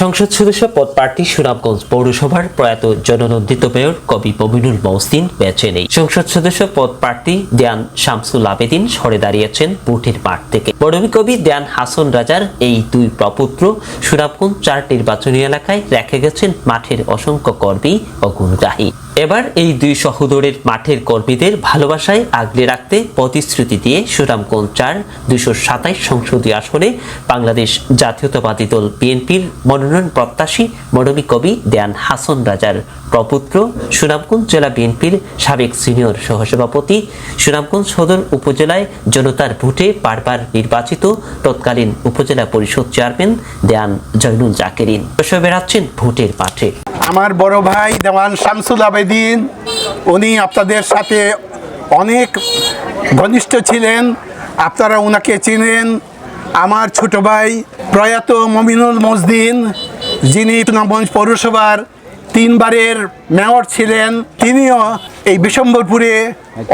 সংসদ সদস্য পদ প্রার্থী সুনামগঞ্জ পৌরসভার প্রয়াত জননন্দিত মেয়র কবি মমিনুল মহসিন বেঁচে নেই। সংসদ সদস্য পদ প্রার্থী দেয়ান শামসুল আবেদিন সরে দাঁড়িয়েছেন বুটের মাঠ থেকে। বড়বী কবি দেয়ান হাসন রাজার এই দুই প্রপুত্র সুনামগঞ্জ চার নির্বাচনী এলাকায় রেখে গেছেন মাঠের অসংখ্য কর্মী ও গুণগ্রাহী এবার এই দুই সহোদরের মাঠের কর্মীদের ভালোবাসায় আগলে রাখতে প্রতিশ্রুতি দিয়ে সুনামগঞ্জ চার দুইশো সাতাইশ সংসদীয় আসনে বাংলাদেশ জাতীয়তাবাদী দল বিএনপির মনোনয়ন প্রত্যাশী মরমী কবি দেয়ান হাসন রাজার প্রপুত্র, সুনামগঞ্জ জেলা বিএনপির সাবেক সিনিয়র সহসভাপতি, সুনামগঞ্জ সদর উপজেলায় জনতার ভোটে বারবার নির্বাচিত, তৎকালীন উপজেলা পরিষদ চেয়ারম্যান দেয়ান জয়নুল জাকেরিন। বসে বেড়াচ্ছেন ভোটের মাঠে। আমার বড় ভাই দেওয়ান শামসুল আবেদিন, উনি আপনাদের সাথে অনেক ঘনিষ্ঠ ছিলেন, আপনারা ওনাকে চিনেন আমার ছোট ভাই প্রয়াত মমিনুল মসদিন যিনি সুনামগঞ্জ পৌরসভার তিনবারের মেয়র ছিলেন, তিনিও এই বিশম্বরপুরে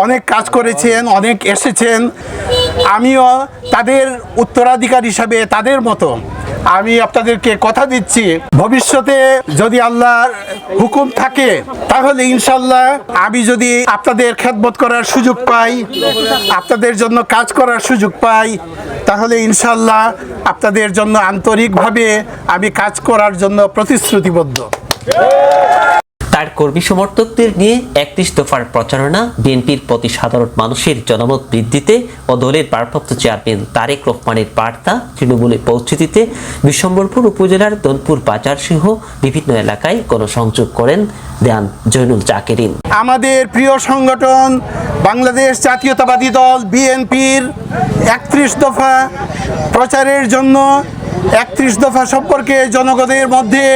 অনেক কাজ করেছেন, অনেক এসেছেন। আমিও তাদের উত্তরাধিকার হিসাবে তাদের মতো আমি আপনাদেরকে কথা দিচ্ছি। ভবিষ্যতে যদি আল্লাহর হুকুম থাকে, তাহলে ইনশাল্লাহ আমি যদি আপনাদের খেদমত করার সুযোগ পাই, আপনাদের জন্য কাজ করার সুযোগ পাই, তাহলে ইনশাল্লাহ আপনাদের জন্য আন্তরিকভাবে আমি কাজ করার জন্য প্রতিশ্রুতিবদ্ধ। তার কর্মী সমর্থকদের নিয়ে একত্রিশ দফার প্রচারণা, বিএনপির প্রতি সাধারণ মানুষের জনমত বৃদ্ধিতে ও দলের ভারপ্রাপ্ত চেয়ারম্যান তারেক রহমানের বার্তা তৃণমূলে পৌঁছে দিতে বিশ্বম্বরপুর উপজেলার দনপুর বাজার সহ বিভিন্ন এলাকায় গণসংযোগ করেন দেয়ান জৈনুল জাকেরিন। আমাদের প্রিয় সংগঠন বাংলাদেশ জাতীয়তাবাদী দল বিএনপির একত্রিশ দফা প্রচারের জন্য একত্রিশ দফা সম্পর্কে জনগণের মধ্যে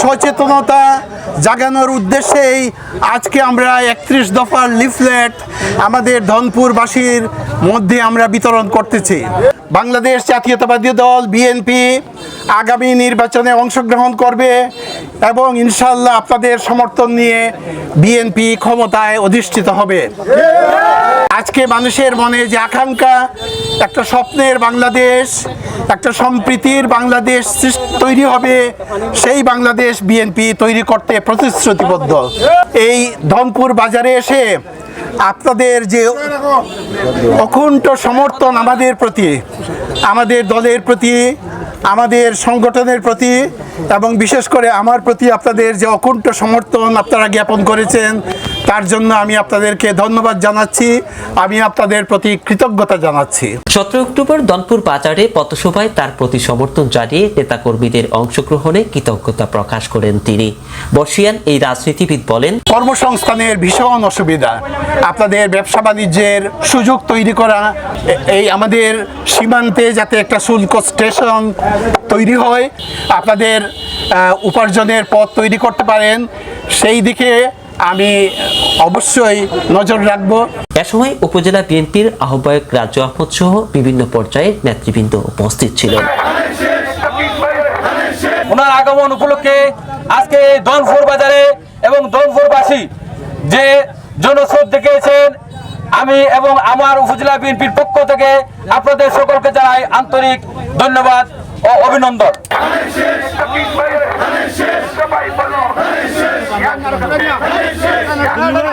সচেতনতা জাগানোর উদ্দেশ্যেই আজকে আমরা একত্রিশ দফার লিফলেট আমাদের ধনপুরবাসীর মধ্যে আমরা বিতরণ করতেছি। বাংলাদেশ জাতীয়তাবাদী দল, বিএনপি আগামী নির্বাচনে অংশগ্রহণ করবে এবং ইনশাল্লাহ আপনাদের সমর্থন নিয়ে বিএনপি ক্ষমতায় অধিষ্ঠিত হবে। আজকে মানুষের মনে যে আকাঙ্ক্ষা, একটা স্বপ্নের বাংলাদেশ, একটা সম্প্রীতির বাংলাদেশ তৈরি হবে, সেই বাংলাদেশ বিএনপি তৈরি করতে প্রতিশ্রুতিবদ্ধ। এই ধনপুর বাজারে এসে আপনাদের যে অকুণ্ঠ সমর্থন আমাদের প্রতি, আমাদের দলের প্রতি, আমাদের সংগঠনের প্রতি, এবং বিশেষ করে আমার প্রতি আপনাদের যে অকুণ্ঠ সমর্থন আপনারা জ্ঞাপন করেছেন তার জন্য আমি আপনাদেরকে ধন্যবাদ জানাচ্ছি। আমি আপনাদের প্রতি কৃতজ্ঞতা জানাচ্ছি। সতেরো অক্টোবর দনপুর বাজারে পথসভায় তার প্রতি সমর্থন জানিয়ে নেতাকর্মীদের অংশগ্রহণে কৃতজ্ঞতা প্রকাশ করেন তিনি। বর্ষিয়ান এই রাজনীতিবিদ বলেন কর্মসংস্থানের ভীষণ অসুবিধা। আপনাদের ব্যবসা বাণিজ্যের সুযোগ তৈরি করা এই আমাদের সীমান্তে যাতে একটা শুল্ক স্টেশন তৈরি হয় আপনাদের উপার্জনের পথ তৈরি করতে পারেন সেই দিকে আমি অবশ্যই নজর রাখব এ সময় উপজেলা বিএনপির আহ্বায়ক রাজু আহমদ সহ বিভিন্ন পর্যায়ের নেতৃবৃন্দ উপস্থিত ছিলেন ওনার আগমন উপলক্ষে আজকে এই দনপুর বাজারে এবং দনপুরবাসী যে জনস্রোত দেখিয়েছেন আমি এবং আমার উপজেলা বিএনপির পক্ষ থেকে আপনাদের সকলকে জানাই আন্তরিক ধন্যবাদ ও অভিনন্দন বলো